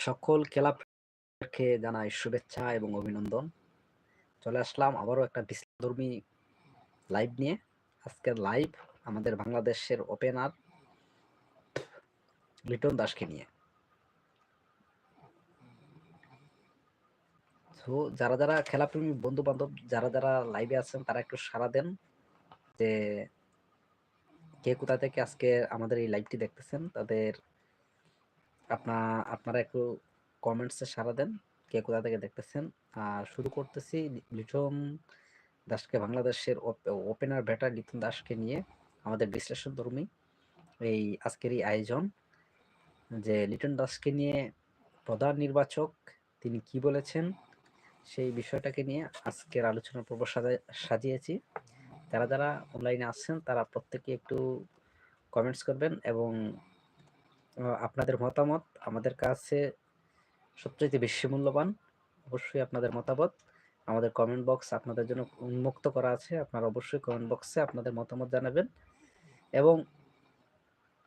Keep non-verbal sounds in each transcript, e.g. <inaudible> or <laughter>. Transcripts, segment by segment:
সকল খেলাপ্রেমীদেরকে জানাই শুভেচ্ছা এবং অভিনন্দন। চলে আসলাম আবারও একটা বিশ্লেষণধর্মী লাইভ নিয়ে। আজকের লাইভ আমাদের বাংলাদেশের ওপেনার লিটন দাসকে নিয়ে। তো যারা, যারা খেলাপ্রেমী বন্ধু-বান্ধব যারা, যারা লাইভে আছেন তারা একটু সাড়া দেন যে কে কোথা থেকে আজকে আমাদের এই লাইভটি দেখতেছেন তাদের আপনা, আপনারা একটু কমেন্টসে সাড়া দেন, কে কোথা থেকে দেখতেছেন। আর শুরু করতেছি লিটন দাসকে, বাংলাদেশের ওপেনার ব্যাটার লিটন দাসকে নিয়ে আমাদের বিশ্লেষণ ধর্মী এই আজকের এই আয়োজন। যে লিটন দাসকে নিয়ে প্রধান নির্বাচক তিনি কি বলেছেন সেই বিষয়টাকে নিয়ে আজকের আলোচনা পর্ব সাজিয়েছি। যারা যারা অনলাইনে আসছেন তারা প্রত্যেকে একটু কমেন্টস করবেন এবং আপনাদের মতামত আমাদের কাছে সবচেয়ে বেশি মূল্যবান, অবশ্যই আপনাদের মতামত। আমাদের কমেন্ট বক্স আপনাদের জন্য উন্মুক্ত করা আছে, আপনারা অবশ্যই কমেন্ট বক্সে আপনাদের মতামত জানাবেন। এবং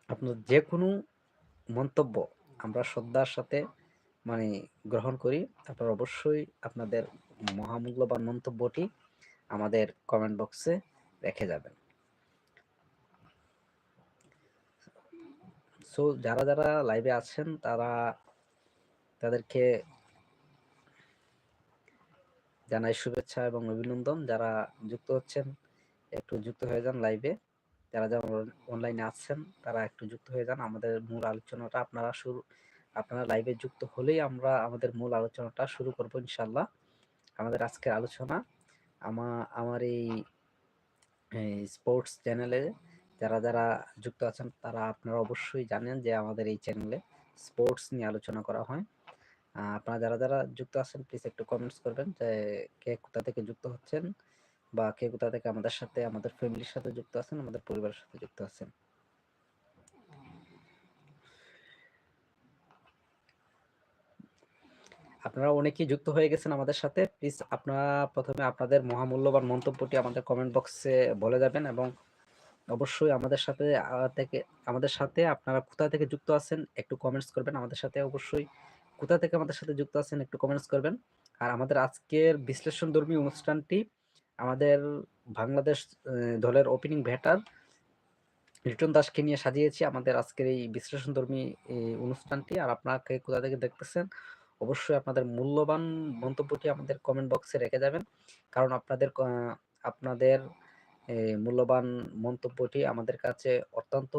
আপনার যে কোনো মন্তব্য আমরা শ্রদ্ধার সাথে মানে গ্রহণ করি। আপনারা অবশ্যই আপনাদের মহামূল্যবান মন্তব্যটি আমাদের কমেন্ট বক্সে রেখে যাবেন। সো যারা যারা লাইভে আছেন, তারা তাদেরকে জানাই শুভেচ্ছা এবং অভিনন্দন। যারা যুক্ত হচ্ছেন, একটু যুক্ত হয়ে যান লাইভে যারা যারা অনলাইনে আছেন, তারা একটু যুক্ত হয়ে যান। আমাদের মূল আলোচনাটা আপনারা শুরু, আপনারা লাইভে যুক্ত হলেই আমরা আমাদের মূল আলোচনাটা শুরু করব ইনশাল্লাহ আমাদের আজকের আলোচনা, আমা, আমার এই স্পোর্টস চ্যানেলে যারা যারা যুক্ত আছেন, তারা আপনারা অবশ্যই জানেন যে আমাদের এই চ্যানেলে স্পোর্টস নিয়ে আলোচনা করা হয়। আপনারা যারা যারা যুক্ত আছেন প্লিজ একটু কমেন্টস করবেন যে কে কোথা থেকে যুক্ত হচ্ছেন বা কে কোথা থেকে আমাদের সাথে, আমাদের ফ্যামিলির সাথে যুক্ত আছেন, আমাদের পরিবারের সাথে যুক্ত আছেন। আপনারা অনেকেই যুক্ত হয়ে গেছেন আমাদের সাথে। প্লিজ আপনারা প্রথমে আপনাদের মহামূল্যবান মন্তব্যটি আমাদের কমেন্ট বক্সে বলে যাবেন এবং অবশ্যই আমাদের সাথে থেকে, আমাদের সাথে আপনারা কোথা থেকে যুক্ত আছেন একটু কমেন্টস করবেন। আমাদের সাথে অবশ্যই কোথা থেকে আমাদের সাথে যুক্ত আছেন একটু কমেন্টস করবেন। আর আমাদের আজকের বিশ্লেষণ ধর্মী অনুষ্ঠানটি আমাদের বাংলাদেশ দলের ওপেনিং ব্যাটার লিটন দাসকে নিয়ে সাজিয়েছি। আমাদের আজকের এই বিশ্লেষণ ধর্মী অনুষ্ঠানটি। আর আপনাকে কোথা থেকে দেখতেছেন? অবশ্যই আপনাদের মূল্যবান মন্তব্যটি আমাদের কমেন্ট বক্সে রেখে যাবেন। কারণ আপনাদের আপনাদের মূল্যবান মন্তব্যটি আমাদের কাছে অত্যন্ত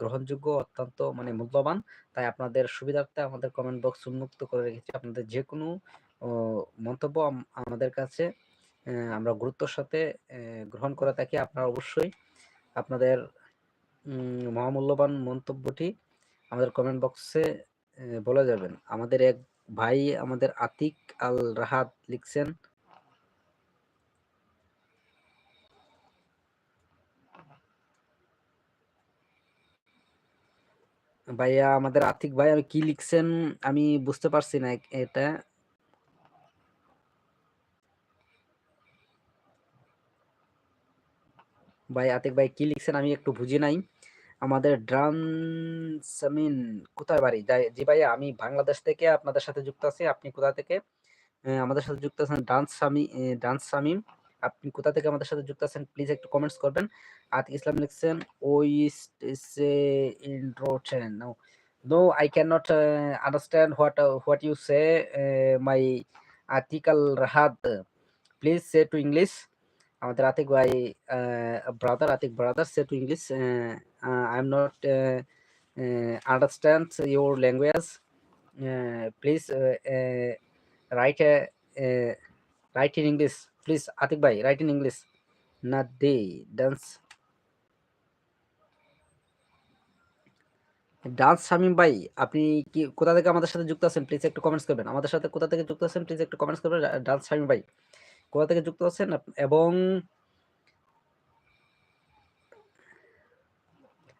গ্রহণযোগ্য, অত্যন্ত মানে মূল্যবান। তাই আপনাদের সুবিধার্থে আমাদের কমেন্ট বক্স উন্মুক্ত করে রেখেছি। আপনাদের যে কোনো মন্তব্য আমাদের কাছে আমরা গুরুত্বর সাথে গ্রহণ করে থাকি। আপনারা অবশ্যই আপনাদের মহামূল্যবান মন্তব্যটি আমাদের কমেন্ট বক্সে বলে যাবেন। আমাদের এক ভাই আমাদের আতিক আল রাহাত লিখছেন ভাইয়া, আমাদের আতিক ভাই, আমি কি লিখছেন আমি বুঝতে পারছি না এটা। ভাই, আতিক ভাই, কি লিখছেন আমি একটু বুঝি নাই। আমাদের ড্রানসামিন কোথায় বাড়ি? জি ভাইয়া, আমি বাংলাদেশ থেকে আপনাদের সাথে যুক্ত আছি, আপনি কোথা থেকে? আমাদের সাথে যুক্ত আছেন ডান্স সামি ডান্স সামিম আপনি কোথা থেকে আমাদের সাথে যুক্ত আছেন প্লিজ একটু কমেন্টস করবেন। আতিক ইসলাম লিখছেন ওই ইন্ট্রোটেন no no I can not understand what what you say my article Rahat please say to English আমাদের আতিক ভাই brother Atik brother say to English I am not understand your language please write write in English please Atik ভাই write in English না দে dance dance Shamim ভাই আপনি কি, কোথা থেকে আমাদের সাথে যুক্ত আছেন? প্লিজ একটু কমেন্টস করবেন। আমাদের সাথে কোথা থেকে যুক্ত আছেন? প্লিজ একটু কমেন্টস করবেন। ডান্স শামিম ভাই কোথা থেকে যুক্ত আছেন? এবং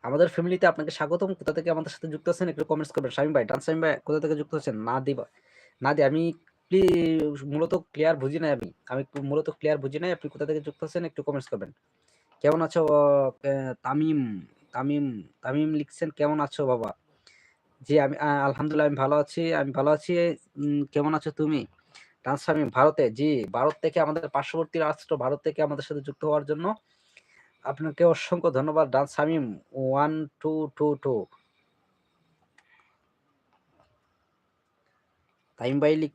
আমাদের ফ্যামিলিতে আপনাকে স্বাগতম। কোথা থেকে আমাদের সাথে যুক্ত আছেন? একটু কমেন্টস করবেন। শামিম ভাই ডান্স শামিম ভাই কোথা থেকে যুক্ত আছেন? না দিবা না দি আমি মূলত ক্লিয়ার বুঝি নাই আমি আমি মূলত ক্লিয়ার বুঝি নাই আপনি কোথা থেকে যুক্ত আছেন একটু কমেন্টস করবেন কেমন আছো তামিম তামিম তামিম লিখছেন কেমন আছো বাবা জি, আমি আলহামদুলিল্লাহ আমি ভালো আছি। আমি ভালো আছি। কেমন আছো তুমি? শামিম ভারতে? জি, ভারত থেকে আমাদের পার্শ্ববর্তী রাষ্ট্র ভারত থেকে আমাদের সাথে যুক্ত হওয়ার জন্য আপনাকে অসংখ্য ধন্যবাদ ডান্স শামিম 1 2 2 2 তামিম ভাই লিখ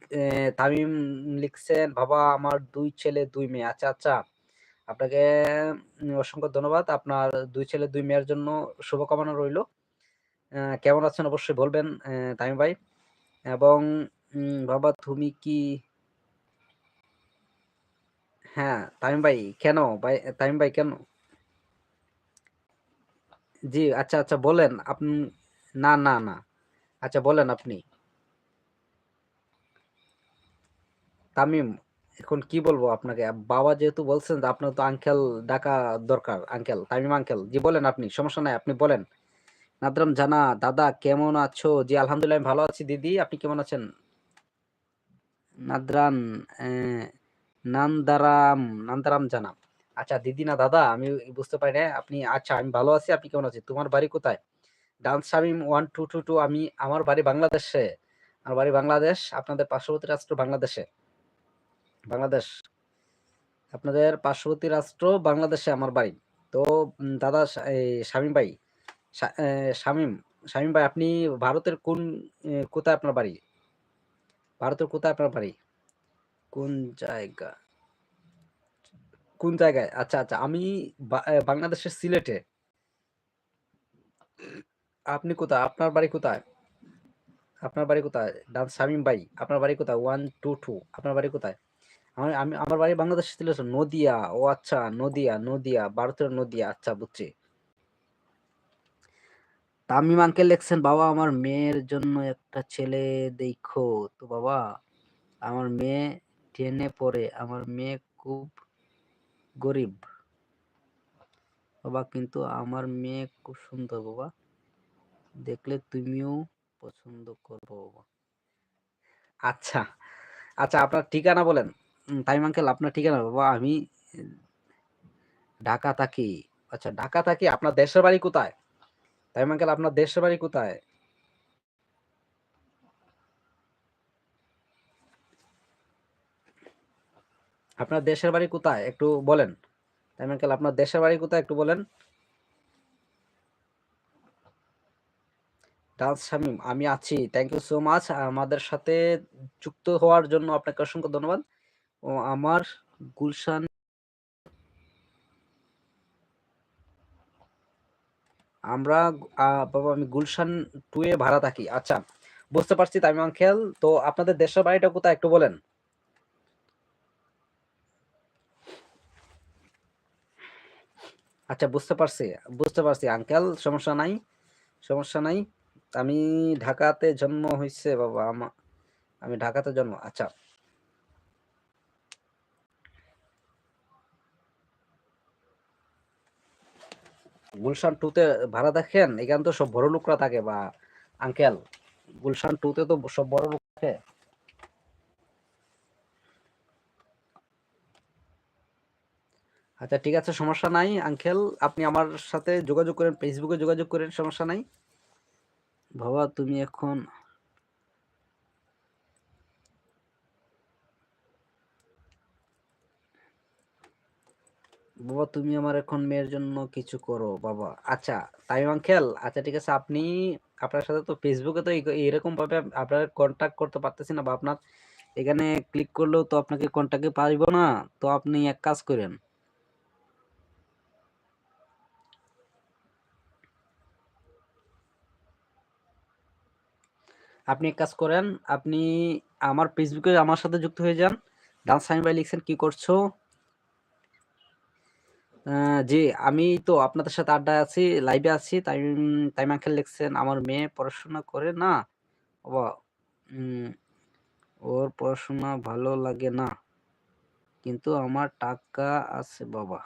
তামিম লিখছেন, "বাবা আমার দুই ছেলে দুই মেয়ে।" আচ্ছা, আচ্ছা। আপনাকে অসংখ্য ধন্যবাদ। আপনার দুই ছেলে দুই মেয়ের জন্য শুভকামনা রইল। কেমন আছেন অবশ্যই বলবেন তামিম ভাই। এবং বাবা তুমি কি হ্যাঁ, তামিম ভাই কেন? ভাই তামিম ভাই কেন? জি, আচ্ছা, আচ্ছা বলেন। আপনি না, না, না। আচ্ছা বলেন আপনি। তামিম, এখন কি বলব আপনাকে? বাবা যেহেতু বলছেন যে আপনার তো আঙ্কেল ডাকা দরকার। Uncle, Tamim uncle. জি বলেন আপনি। সমস্যা নাই, আপনি বলেন। নাদরাম জানা, দাদা কেমন আছো? জি আলহামদুলিল্লাহ আমি ভালো আছি দিদি। আপনি কেমন আছেন? নাদরান নান্দারাম, নান্দারাম জানা। আচ্ছা দিদি না দাদা আমি বুঝতে পারি না আপনি আচ্ছা আমি ভালো আছি। আপনি কেমন আছেন? তোমার বাড়ি কোথায়? ডান্স শামিম 1 2 2 2 আমি আমার বাড়ি বাংলাদেশে। আমার বাড়ি বাংলাদেশ। আপনাদের পার্শ্ববর্তী রাষ্ট্র বাংলাদেশে। বাংলাদেশ। আপনাদের পার্শ্ববর্তী রাষ্ট্র বাংলাদেশে আমার বাড়ি। তো দাদা শামিম ভাই, শামিম, শামিম ভাই আপনি ভারতের কোন কোথায় আপনার বাড়ি? ভারতের কোথায় আপনার বাড়ি? কোন জায়গা? কোন জায়গায়? আচ্ছা, আচ্ছা। আমি বাংলাদেশের সিলেটে। আপনি কোথায়? আপনার বাড়ি কোথায়? আপনার বাড়ি কোথায়? ডান্স শামিম ভাই, আপনার বাড়ি কোথায়? 1 2 2 আপনার বাড়ি কোথায়? আমি আমি আমার বাড়ি বাংলাদেশের সিলেটে। নদিয়া। ও আচ্ছা নদিয়া, নদিয়া। ভারতের নদিয়া। আচ্ছা বুঝছি। তামিম আঙ্কেল লিখছেন, "বাবা আমার মেয়ের জন্য একটা ছেলে দেখো তো বাবা। আমার মেয়ে 10 এ পড়ে। আমার মেয়ে খুব গরিব। বাবা কিন্তু আমার মেয়ে খুব সুন্দর বাবা। দেখলে তুমিও পছন্দ করব বাবা।" আচ্ছা, আচ্ছা আপনার ঠিকানা বলেন। তামিম আঙ্কেল আপনার ঠিকানা বাবা, আমি ঢাকা থাকি। আচ্ছা ঢাকা থাকি। আপনার দেশের বাড়ি কোথায়? তামিম আঙ্কেল আপনার দেশের বাড়ি কোথায়? আপনার দেশের বাড়ি কোথায়? একটু বলেন। তামিম আঙ্কেল আপনার দেশের বাড়ি কোথায় একটু বলেন? আমি আছি। Thank you so much. আমাদের সাথে যুক্ত হওয়ার জন্য আপনাকে অসংখ্য ধন্যবাদ। ও আমার গুলশান আমরা বাবা আমি গুলশান 2 এ ভাড়া থাকি। আচ্ছা, বুঝতে পারছি তামিম আঙ্কেল। তো আপনাদের দেশের বাড়িটা কোথায় একটু বলেন? আচ্ছা বুঝতে পারছি, বুঝতে পারছি আঙ্কেল সমস্যা নাই, সমস্যা নাই। আমি ঢাকাতে জন্ম হয়েছে বাবা আমা আমি ঢাকাতে জন্ম আচ্ছা। গুলশান 2 তে ভাড়া দেখেন এখানে তো সব বড় লোকরা থাকে বা আঙ্কেল। গুলশান 2 তে তো সব বড় লোক থাকে। আচ্ছা ঠিক আছে সমস্যা নাই আঙ্কেল। আপনি আমার সাথে যোগাযোগ করেন, ফেসবুকে যোগাযোগ করেন সমস্যা নাই। বাবা তুমি এখন বাবা তুমি আমার এখন মেয়ের জন্য কিছু করো বাবা। আচ্ছা তাই আঙ্কেল আচ্ছা ঠিক আছে আপনি আপনার সাথে তো এ তো এরকম ভাবে আপনার কনট্যাক্ট করতে পারতেছি না বা আপনার এখানে ক্লিক করলেও তো আপনাকে কনট্যাক্ট পাইব না। তো আপনি এক কাজ করেন। আপনি এক কাজ করেন, আপনি আমার ফেসবুকে আমার সাথে যুক্ত হয়ে যান। ডান্স শামিম ভাই লিখছেন, "কি করছ?" জি, আমি তো আপনাদের সাথে আড্ডায় আছি, লাইভে আছি। তামিম তামিম আঙ্কেল লিখছেন, "আমার মেয়ে পড়াশোনা করে না বাবা। ওর পড়াশোনা ভালো লাগে না। কিন্তু আমার টাকা আছে বাবা।"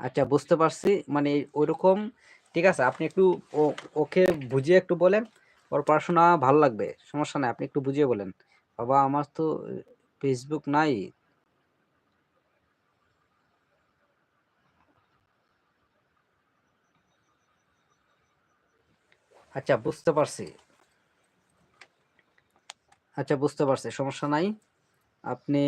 আচ্ছা বুঝতে পারছি। মানে ঐরকম ঠিক আছে। আপনি একটু ও ওকে বুঝিয়ে একটু বলেন। ওর পড়াশোনা ভালো লাগবে। সমস্যা নাই। আপনি একটু বুঝিয়ে বলেন। "বাবা আমার তো ফেসবুক নাই।" আচ্ছা বুঝতে পারছি। আচ্ছা বুঝতে পারছি, সমস্যা নাই। আপনি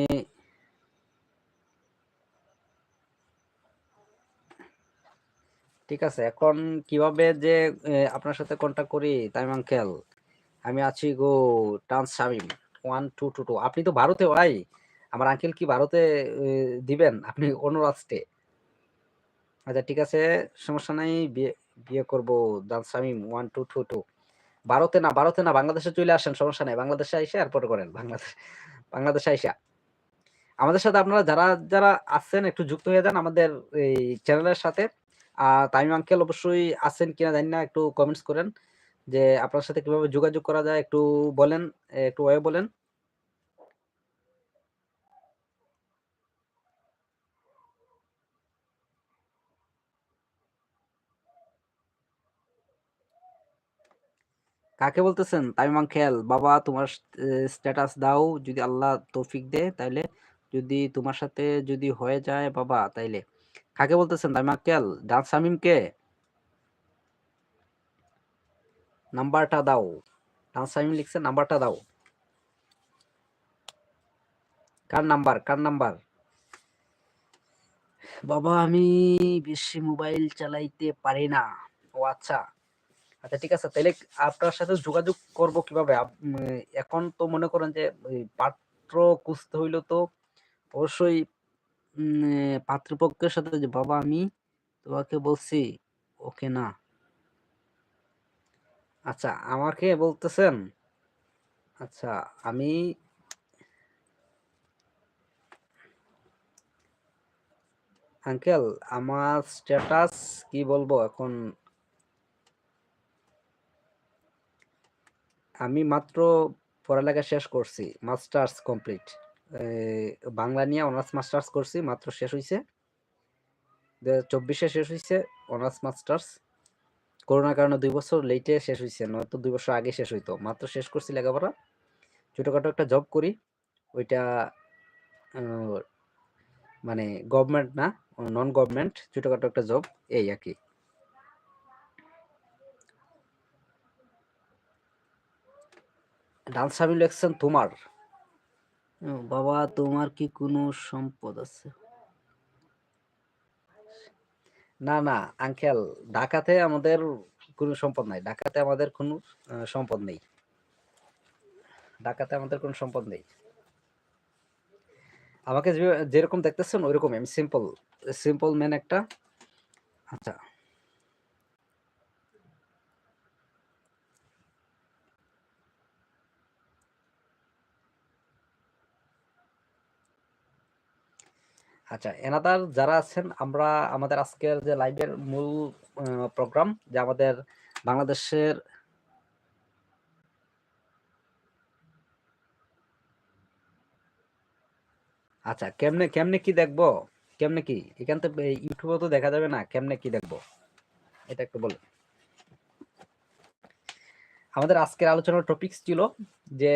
ঠিক আছে, এখন কীভাবে যে আপনার সাথে কন্ট্যাক্ট করি, তাইম আঙ্কেল? আমি আছি গো dance Shamim one two two two আপনি তো ভারতে, ভাই। আমার আঙ্কেল কি ভারতে দিবেন? আপনি অন্য রাষ্ট্রে আচ্ছা ঠিক আছে, সমস্যা নাই বিয়ে করব dance Shamim one two two two ভারতে না ভারতে না, বাংলাদেশে চলে আসেন, সমস্যা নাই। বাংলাদেশে আইসা এরপরে করেন, বাংলাদেশ বাংলাদেশে আইসা। আমাদের সাথে আপনারা যারা যারা আছেন, একটু যুক্ত হয়ে যান আমাদের এই চ্যানেলের সাথে। আর তামিম আঙ্কেল অবশ্যই আছেন কিনা জানি না, একটু কমেন্টস করেন। যে আপনার সাথে কীভাবে যোগাযোগ করা যায়, একটু বলেন, একটু ওয়ে বলেন। কাকে বলতেছেন? তামিম আঙ্কেল বাবা তোমার স্ট্যাটাস দাও, যদি আল্লাহ তৌফিক দেয়, তাইলে যদি তোমার সাথে যদি হয়ে যায়, বাবা, তাইলে। কাকে বলতেছেন? তামিম আঙ্কেল ডান্স শামিমকে নাম্বারটা দাও। ডান্স শামিম লিখছে, নাম্বারটা দাও। কার নাম্বার? কার নাম্বার? বাবা, আমি বেশি মোবাইল চালাইতে পারি না। ও আচ্ছা। আচ্ছা ঠিক আছে তাহলে আপনার সাথে যোগাযোগ করব কীভাবে? এখন তো মনে করেন যে পাত্র খুঁজতে হইল তো, অবশ্যই পাত্রপক্ষের সাথে যে, বাবা, আমি তোমাকে বলছি, ওকে না। আচ্ছা আমাকে বলতেছেন? আচ্ছা আমি আঙ্কেল, আমার স্ট্যাটাস কি বলব এখন? আমি মাত্র পড়ালেখা শেষ করছি, মাস্টার্স কমপ্লিট। বাংলা নিয়ে অনার্স মাস্টার্স করছি, মাত্র শেষ হয়েছে দু হাজার চব্বিশে শেষ হয়েছে অনার্স মাস্টার্স। করোনার কারণে দুই বছর লেটে শেষ হয়েছে নয়তো দুই বছর আগে শেষ হইতো। মাত্র শেষ করছি লেখাপড়া। ছোটোখাটো একটা জব করি, ওইটা মানে গভর্নমেন্ট না নন গভর্নমেন্ট ছোটোখাটো একটা জব এই আর কি। ডান্স সাবি লেখছেন তোমার। বাবা তোমার কি কোনো সম্পদ আছে? না না আঙ্কেল ঢাকাতে আমাদের কোনো সম্পদ নাই। ঢাকাতে আমাদের কোনো সম্পদ নেই। ঢাকাতে আমাদের কোনো সম্পদ নেই। আমাকে যেরকম দেখতেছেন ওইরকম আমি সিম্পল সিম্পল ম্যান একটা। আচ্ছা। আচ্ছা এনাদার যারা আছেন, আমরা আমাদের আজকের যে লাইভের মূল প্রোগ্রাম যে আমাদের বাংলাদেশের আচ্ছা কেমনে কেমনে কি দেখব? কেমনে কি? এখান থেকে ইউটিউবে তো দেখা যাবে না, কেমনে কি দেখব? এটা একটু বল আমাদের আজকের আলোচনার টপিক ছিল যে,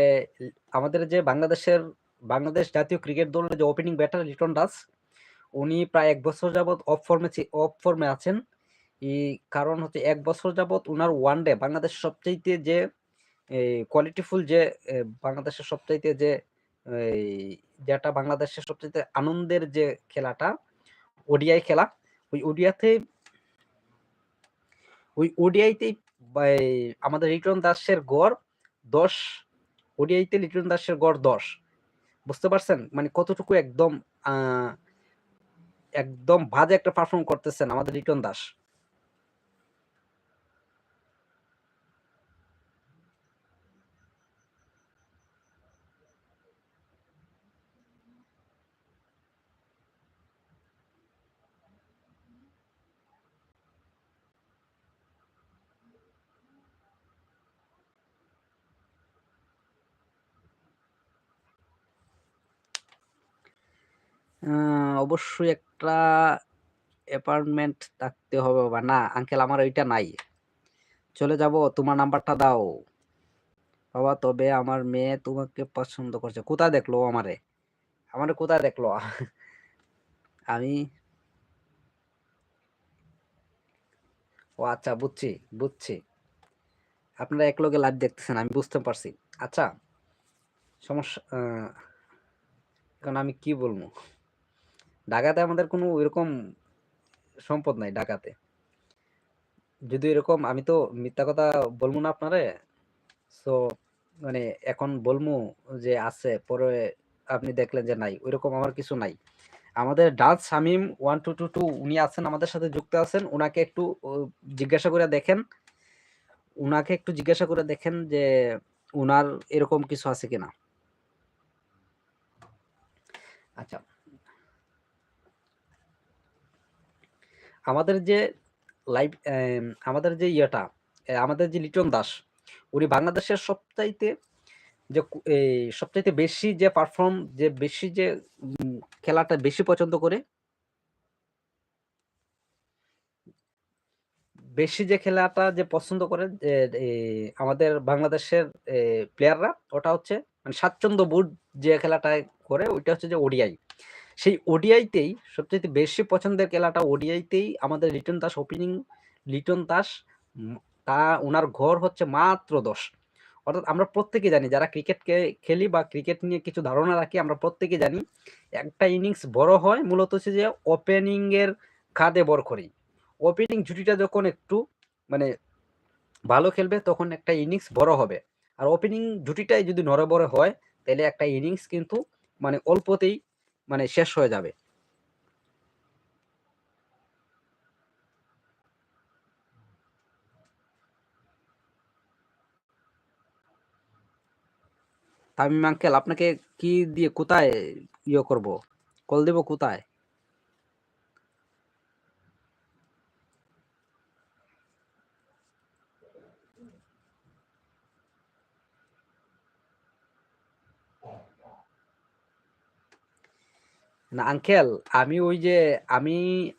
আমাদের যে বাংলাদেশের, বাংলাদেশ জাতীয় ক্রিকেট দলের যে ওপেনিং ব্যাটার লিটন দাস উনি প্রায় এক বছর যাবত অফ ফর্মে অফ ফর্মে আছেন। এই কারণ হচ্ছে এক বছর যাবত উনার ওয়ান ডে বাংলাদেশের সবচাইতে যে কোয়ালিটিফুল যে বাংলাদেশের সবচাইতে যে যেটা বাংলাদেশের সবচাইতে আনন্দের যে খেলাটা, ওডিআই খেলা, ওই ওডিয়াতে ওই ওডিআইতেই আমাদের লিটন দাসের গড় দশ, ওডিআইতে লিটন দাসের গড় দশ। বুঝতে পারছেন? মানে কতটুকু একদম একদম বাজে একটা পারফর্ম করতেছেন আমাদের রিটন দাস। আহ, অবশ্যই একটা অ্যাপার্টমেন্ট থাকতে হবে বা না আঙ্কেল আমার ওইটা নাই। চলে যাব, তোমার নাম্বারটা দাও। বাবা, তবে আমার মেয়ে তোমাকে পছন্দ করছে। কোথায় দেখল আমারে? আমারে কোথায় দেখল? <laughs> আমি ও আচ্ছা বুঝছি বুঝছি। আপনারা একলগে লাইভ দেখতেছেন, আমি বুঝতে পারছি। আচ্ছা সমস্যা এখন আমি কি বলব? ঢাকাতে আমাদের কোনো এরকম সম্পদ নাই ঢাকাতে। যদি এরকম, আমি তো মিথ্যা কথা বলব না আপনারে। সো মানে এখন বলব যে আছে, পরে আপনি দেখলেন যে নাই, ওইরকম আমার কিছু নাই। আমাদের dance Shamim one two two two, উনি আছেন, আমাদের সাথে যুক্ত আছেন। ওনাকে একটু জিজ্ঞাসা করে দেখেন। উনাকে একটু জিজ্ঞাসা করে দেখেন যে উনার এরকম কিছু আছে কিনা। আচ্ছা। আমাদের যে লাইভ আমাদের যে ইয়েটা আমাদের যে লিটন দাস, উনি বাংলাদেশের সবচাইতে যে সবচাইতে বেশি যে পারফর্ম যে বেশি যে খেলাটা বেশি পছন্দ করে, বেশি যে খেলাটা যে পছন্দ করে আমাদের বাংলাদেশের প্লেয়াররা ওটা হচ্ছে মানে স্বাচ্ছন্দ্য বোর্ড যে খেলাটা করে, ওইটা হচ্ছে যে ওডিআই। সেই ওডিআইতেই সবচেয়ে বেশি পছন্দের খেলাটা ওডিআইতেই আমাদের লিটন দাস ওপেনিং লিটন দাস তা ওনার ঘর হচ্ছে মাত্র দশ। অর্থাৎ আমরা প্রত্যেকে জানি, যারা ক্রিকেটকে খেলি বা ক্রিকেট নিয়ে কিছু ধারণা রাখি, আমরা প্রত্যেকে জানি একটা ইনিংস বড় হয় মূলত হচ্ছে যে ওপেনিংয়ের খাদে বর করেই। ওপেনিং জুটিটা যখন একটু মানে ভালো খেলবে তখন একটা ইনিংস বড় হবে। আর ওপেনিং জুটিটাই যদি নড়ে হয়, তাহলে একটা ইনিংস কিন্তু মানে অল্পতেই মানে শেষ হয়ে যাবে। তামিম আঙ্কেল আপনাকে কি দিয়ে কোথায় ইয়ে করব? কল দেব কোথায়? না আঙ্কেল আমি ওই যে, আমি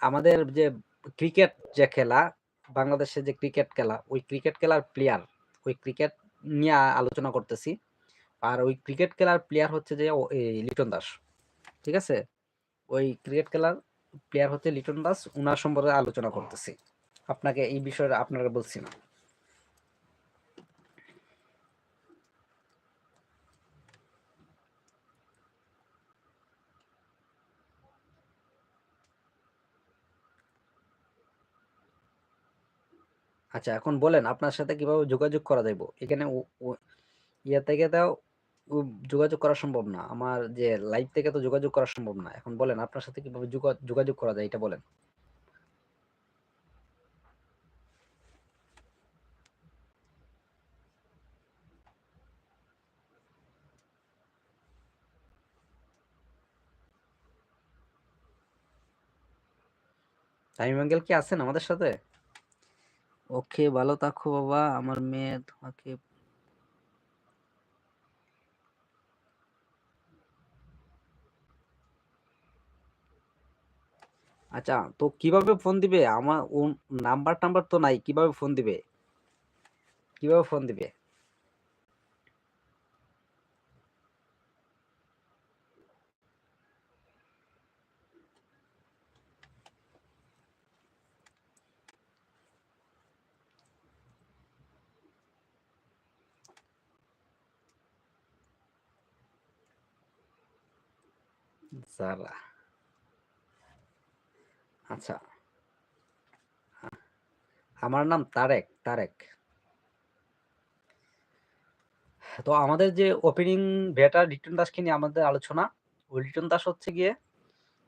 আমাদের যে ক্রিকেট যে খেলা, বাংলাদেশের যে ক্রিকেট খেলা, ওই ক্রিকেট খেলার প্লেয়ার ওই ক্রিকেট নিয়ে আলোচনা করতেছি। আর ওই ক্রিকেট খেলার প্লেয়ার হচ্ছে যে লিটন দাস, ঠিক আছে? ওই ক্রিকেট খেলার প্লেয়ার হচ্ছে লিটন দাস, উনার সম্পর্কে আলোচনা করতেছি। আপনাকে এই বিষয়ে আপনারা বলছি না। আচ্ছা এখন বলেন আপনার সাথে কীভাবে যোগাযোগ করা যাইব? এখানে ইয়া থেকে তাও যোগাযোগ করা সম্ভব না। আমার যে লাইভ থেকে তো যোগাযোগ করা সম্ভব না। এখন বলেন আপনার সাথে কীভাবে যোগাযোগ করা যায় এটা বলেন। তামিম আঙ্কেল কি আছেন আমাদের সাথে? ওকে, ভালো থাকো বাবা। আমার মেয়ে তোমাকে আচ্ছা তো কীভাবে ফোন দিবে? আমার নাম্বার টাম্বার তো নাই, কীভাবে ফোন দিবে? কীভাবে ফোন দিবে? যারা আচ্ছা। আমার নাম তারেক তারেক। তো আমাদের যে ওপেনিং ব্যাটার লিটন দাসকে নিয়ে আমাদের আলোচনা, ওই লিটন দাস হচ্ছে গিয়ে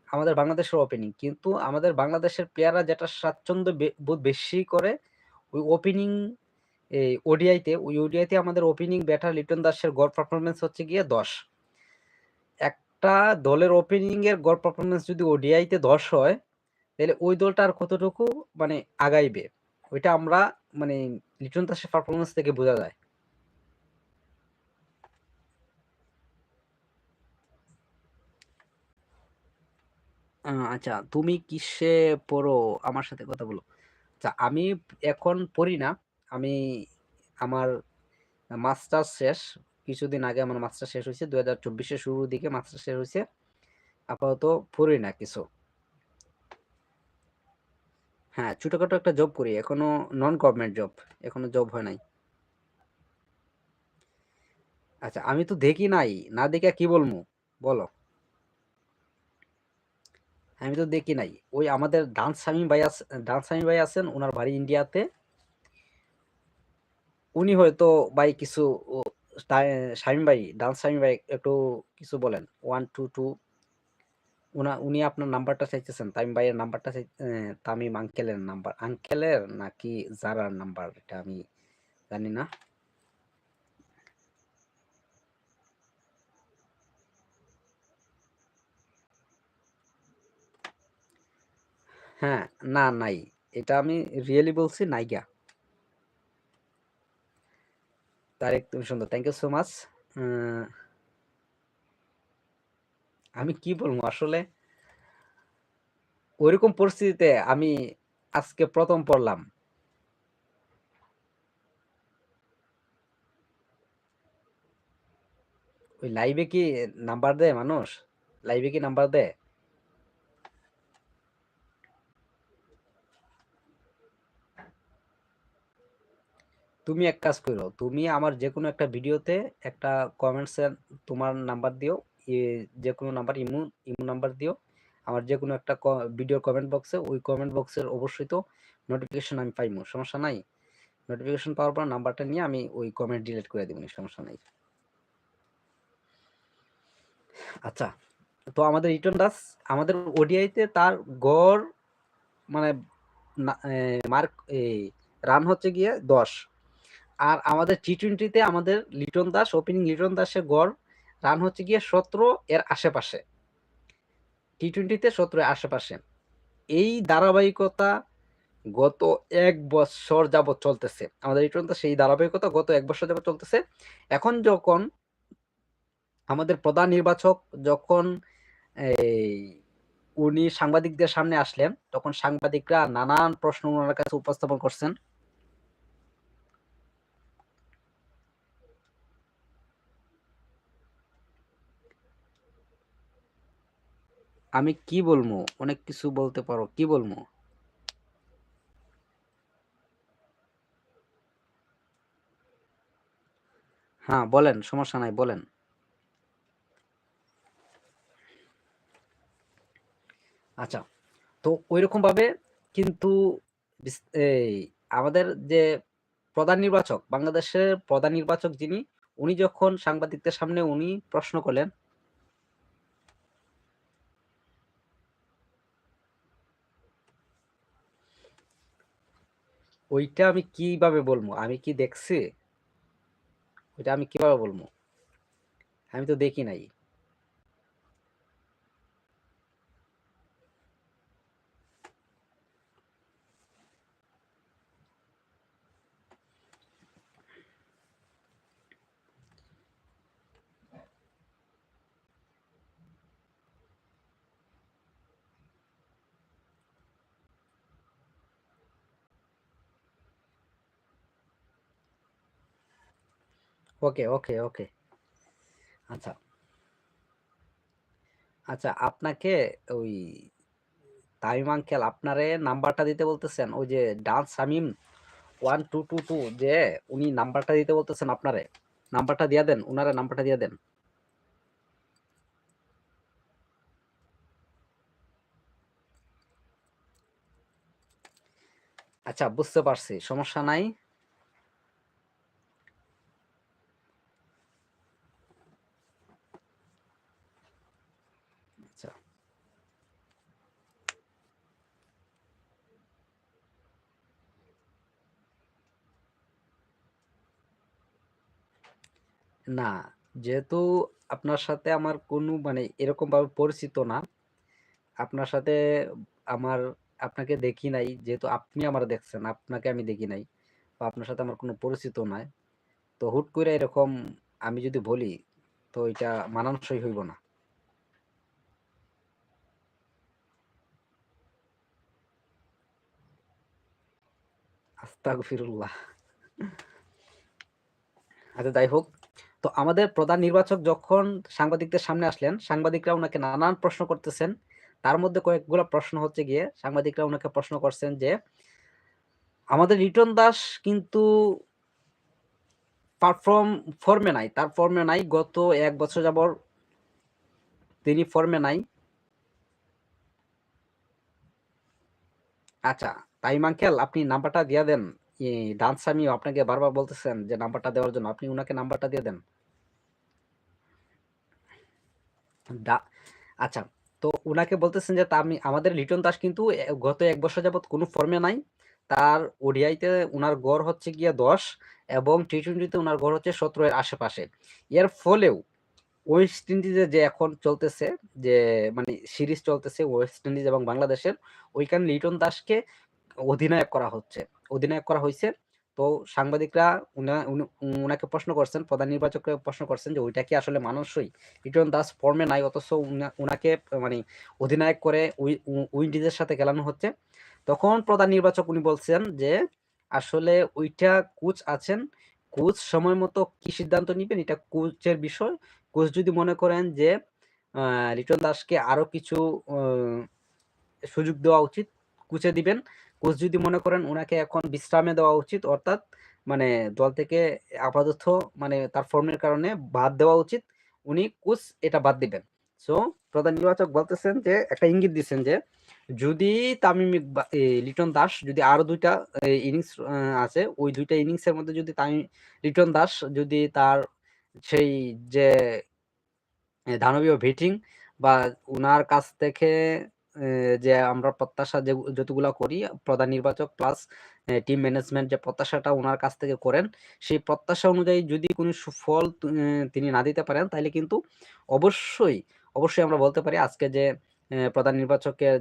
আমাদের বাংলাদেশের ওপেনিং কিন্তু আমাদের বাংলাদেশের প্লেয়াররা যেটা স্বাচ্ছন্দ্য বোধ বেশি করে, ওই ওপেনিং ওডিআইতে, ওই ওডিআইতে আমাদের ওপেনিং ব্যাটার লিটন দাসের গড় পারফরমেন্স হচ্ছে গিয়ে দশ। একটা দলের ওপেনিং এর গড় পারফরমেন্স যদি ওডিআইতে দশ হয়, তাহলে ওই দলটা আর কতটুকু মানে আগাইবে? ওইটা আমরা মানে লিটন দাসের পারফরমেন্স থেকে বোঝা যায়। আচ্ছা তুমি কিসে পড়ো? আমার সাথে কথা বলো। আচ্ছা আমি এখন পড়ি না। আমি আমার মাস্টার শেষ। কিছুদিন আগে আমার মাস্টার শেষ হয়েছে দু হাজার চব্বিশের শুরুর দিকে মাস্টার শেষ হয়েছে। আপাতত পড়ি না কিছু। হ্যাঁ ছোটখাটো একটা জব করি, এখনও নন গভর্নমেন্ট জব এখনও জব হয় নাই। আচ্ছা আমি তো দেখি নাই, না দেখে কি বলব বলো। আমি তো দেখি নাই। ওই আমাদের ডান্স স্বামী ভাই আছে ডান্স স্বামী ভাই আছেন ওনার বাড়ি ইন্ডিয়াতে উনি হয়তো ভাই কিছু স্বামী ভাই ডান্স স্বামী ভাই একটু কিছু বলেন। One, two two. উনা, উনি আপনার নাম্বারটা চাইতেছেন, তামিম ভাইয়ের নাম্বারটা চাই তামিম আঙ্কেলের নাম্বার। আঙ্কেলের নাকি জারার নাম্বার, এটা আমি জানি না। হ্যাঁ না, নাই। এটা আমি রিয়েলি বলছি নাইগা। তারেক তুমি সুন্দর। থ্যাংক ইউ সো মাচ আমি কি বলব? আসলে ওইরকম পরিস্থিতিতে আমি আজকে প্রথম পড়লাম। ওই লাইভে কি নাম্বার দেয় মানুষ? লাইভে কি নাম্বার দেয়? তুমি এক কাজ করো, তুমি আমার যে কোনো একটা ভিডিওতে একটা কমেন্টসে তোমার নাম্বার দিও যে কোনো নাম্বার ইমু ইমু নাম্বার দিও। আমার যে কোনো একটা ভিডিও কমেন্ট বক্সে ওই কমেন্ট বক্সের অবশ্যই তো নোটিফিকেশন আমি পাইমু, সমস্যা নাই? নোটিফিকেশন পাওয়ার পর নাম্বারটা নিয়ে আমি ওই কমেন্ট ডিলিট করে দেবো সমস্যা নাই। আচ্ছা তো আমাদের রিটার্ন দাস, আমাদের ওডিআইতে তার গড় মানে মার্ক রান হচ্ছে গিয়ে দশ। আর আমাদের টি টোয়েন্টিতে আমাদের লিটন দাস ওপেনিং লিটন দাসের গড় রান হচ্ছে গিয়ে সতেরো এর আশেপাশে। টি টোয়েন্টিতে সতেরো আশেপাশে। এই ধারাবাহিকতা গত এক বছর যাবৎ চলতেছে। আমাদের লিটন দাস সেই ধারাবাহিকতা গত এক বছর যাবৎ চলতেছে। এখন যখন আমাদের প্রধান নির্বাচক যখন এই উনি সাংবাদিকদের সামনে আসলেন, তখন সাংবাদিকরা নানান প্রশ্ন ওনার কাছে উপস্থাপন করছেন। আমি কি বলব? অনেক কিছু বলতে পারো। কি বলব? হ্যাঁ বলেন, সমস্যা নাই, বলেন। আচ্ছা তো ওইরকম ভাবে কিন্তু এই আমাদের যে প্রধান নির্বাচক, বাংলাদেশের প্রধান নির্বাচক যিনি, উনি যখন সাংবাদিকদের সামনে উনি প্রশ্ন করলেন ওইটা আমি কীভাবে বলব? আমি কি দেখছি? ওইটা আমি কীভাবে বলব? আমি তো দেখি নাই। ওকে ওকে ওকে। আচ্ছা। আচ্ছা আপনাকে ওই তামিম আঙ্কেল আপনারে নাম্বারটা দিতে বলতেছেন, ওই যে dance Shamim one two two two যে উনি নাম্বারটা দিতে বলতেছেন আপনারে। নাম্বারটা দিয়ে দেন, উনারে নাম্বারটা দিয়ে দেন। আচ্ছা বুঝতে পারছি, সমস্যা নাই। না, যেহেতু আপনার সাথে আমার কোনো মানে এরকমভাবে পরিচিত না। আপনার সাথে আমার আপনাকে দেখি নাই। যেহেতু আপনি আমার দেখছেন, আপনাকে আমি দেখি নাই। বা আপনার সাথে আমার কোনো পরিচিত নাই। তো হুট করে এরকম আমি যদি বলি, তো এটা মানানসই হইব না। আস্তাগফিরুল্লাহ। আচ্ছা যাই হোক। তো আমাদের প্রধান নির্বাচক যখন সাংবাদিকদের সামনে আসলেন, সাংবাদিকরা ওনাকে নানান প্রশ্ন করতেছেন। তার মধ্যে কয়েকগুলো প্রশ্ন হচ্ছে গিয়ে, সাংবাদিকরা ওনাকে প্রশ্ন করছেন যে, আমাদের রিটন দাস কিন্তু পারফর্ম ফর্মে নাই। তার ফর্মে নাই, গত এক বছর যাবর তিনি ফর্মে নাই। আচ্ছা তাইম আঙ্কেল আপনি নাম্বারটা দিয়ে দেন। আমি আপনাকে বারবার বলতেছেন যে নাম্বারটা দেওয়ার জন্য, আপনি উনাকে নাম্বারটা দিয়ে দেন। আচ্ছা তো উনাকে বলতেছেন যে আমি, আমাদের লিটন দাস কিন্তু গত এক বছর যাবৎ কোনো ফর্মে নাই। তার ওডিআইতে উনার গড় হচ্ছে গিয়ে দশ এবং টি টোয়েন্টিতে উনার গড় হচ্ছে সতেরো এর আশেপাশে। এর ফলেও ওয়েস্ট ইন্ডিজে যে এখন চলতেছে, যে মানে সিরিজ চলতেছে ওয়েস্ট ইন্ডিজ এবং বাংলাদেশের, ওইখানে লিটন দাসকে অধিনায়ক করা হচ্ছে। অধিনায়ক করা হয়েছে। তো সাংবাদিকরা উনাকে প্রশ্ন করছেন, প্রধান নির্বাচককে প্রশ্ন করছেন যে ওইটা কি আসলে মানুষই লিটন দাস ফর্মে নাই অথচ উনাকে মানে অধিনায়ক করে উইন্ডিজের সাথে খেলানো হচ্ছে। তখন প্রধান নির্বাচক উনি বলছেন যে আসলে ওইটা কোচ আছেন, কোচ সময় মতো কি সিদ্ধান্ত নিবেন এটা কোচের বিষয়। কোচ যদি মনে করেন যে লিটন দাসকে আরও কিছু সুযোগ দেওয়া উচিত, কুচে দিবেন কোচ যদি মনে করেন ওনাকে এখন বিশ্রামে দেওয়া উচিত, অর্থাৎ মানে দল থেকে আপাতত মানে তার ফর্মের কারণে বাদ দেওয়া উচিত, উনি কোচ এটা বাদ দিবেন। সো প্রধান নির্বাচক বলতেছেন যে, একটা ইঙ্গিত দিচ্ছেন যে, যদি তামিম লিটন দাস যদি আরও দুইটা ইনিংস আছে, ওই দুইটা ইনিংসের মধ্যে যদি তামিম, লিটন দাস যদি তার সেই যে দানবীয় ভিটিং বা উনার কাছ থেকে যে আমরা প্রত্যাশা যে যতগুলা করি, প্রধান নির্বাচক প্লাস টিম ম্যানেজমেন্ট যে প্রত্যাশাটা ওনার কাছ থেকে করেন, সেই প্রত্যাশা অনুযায়ী যদি কোনো সুফল তিনি না দিতে পারেন, তাহলে কিন্তু অবশ্যই অবশ্যই আমরা বলতে পারি আজকে যে প্রধান নির্বাচকের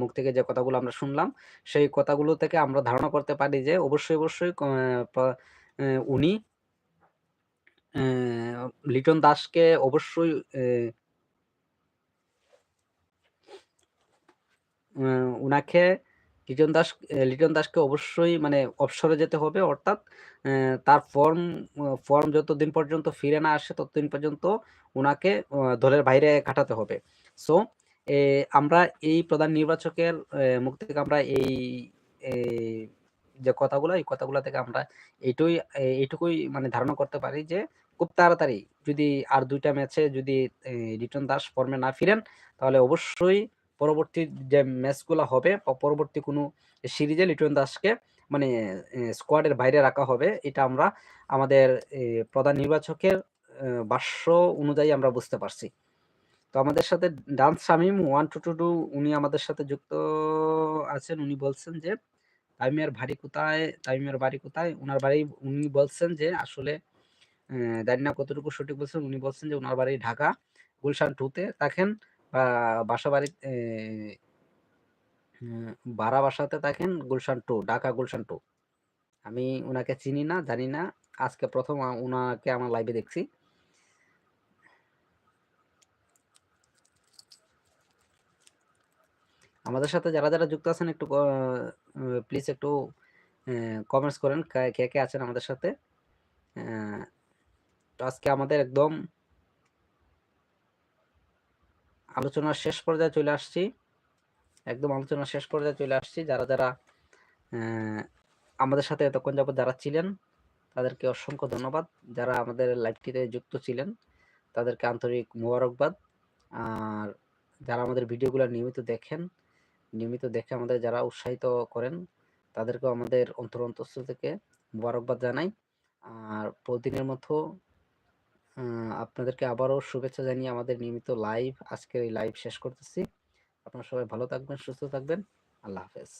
মুখ থেকে যে কথাগুলো আমরা শুনলাম, সেই কথাগুলো থেকে আমরা ধারণা করতে পারি যে অবশ্যই অবশ্যই উনি লিটন দাসকে অবশ্যই উনাকে লিটন দাস লিটন দাসকে অবশ্যই মানে অবসরে যেতে হবে, অর্থাৎ তার ফর্ম ফর্ম যতদিন পর্যন্ত ফিরে না আসে ততদিন পর্যন্ত ওনাকে দলের বাইরে কাটাতে হবে। সো আমরা এই প্রধান নির্বাচকের মুখ থেকে আমরা এই যে কথাগুলো, এই কথাগুলো থেকে আমরা এইটুই এইটুকুই মানে ধারণা করতে পারি যে, খুব তাড়াতাড়ি যদি আর দুইটা ম্যাচে যদি রিটন দাস ফর্মে না ফিরেন, তাহলে অবশ্যই পরবর্তী যে ম্যাচগুলো হবে পরবর্তী কোনো সিরিজে লিটন দাসকে মানে স্কোয়াডের বাইরে রাখা হবে। এটা আমরা আমাদের প্রধান নির্বাচকের ভাষ্য অনুযায়ী আমরা বুঝতে পারছি। তো আমাদের সাথে dance Shamim, one, two two two, উনি আমাদের সাথে যুক্ত আছেন। উনি বলছেন যে তাইমের বাড়ি কোথায় তাইমের বাড়ি কোথায়? ওনার বাড়ি, উনি বলছেন যে, আসলে জানি না কতটুকু সঠিক বলছেন। উনি বলছেন যে ওনার বাড়ি ঢাকা, গুলশান টুতে থাকেন বাসা বাড়ি ভাড়া বাসাতে থাকেন গুলশান টু, ঢাকা গুলশান টু। আমি ওনাকে চিনি না, জানি না। আজকে প্রথম ওনাকে আমার লাইভে দেখছি। আমাদের সাথে যারা যারা যুক্ত আছেন একটু প্লিজ একটু কমেন্টস করেন কে কে আছেন আমাদের সাথে। আজকে আমাদের একদম আলোচনার শেষ পর্যায়ে চলে আসছি। একদম আলোচনার শেষ পর্যায়ে চলে আসছি। যারা যারা আমাদের সাথে এতক্ষণ যাবত যারা ছিলেন, তাদেরকে অসংখ্য ধন্যবাদ। যারা আমাদের লাইভটিতে যুক্ত ছিলেন, তাদেরকে আন্তরিক মোবারকবাদ। আর যারা আমাদের ভিডিওগুলো নিয়মিত দেখেন, নিয়মিত দেখে আমাদের যারা উৎসাহিত করেন, তাদেরকেও আমাদের অন্তর অন্তস্থ থেকে মোবারকবাদ জানাই। আর প্রতিদিনের মতো আপনাদেরকে আবারও শুভেচ্ছা জানিয়ে আমাদের নিয়মিত লাইভ আজকের এই লাইভ শেষ করতেছি। আপনারা সবাই ভালো থাকবেন, সুস্থ থাকবেন। আল্লাহ হাফেজ।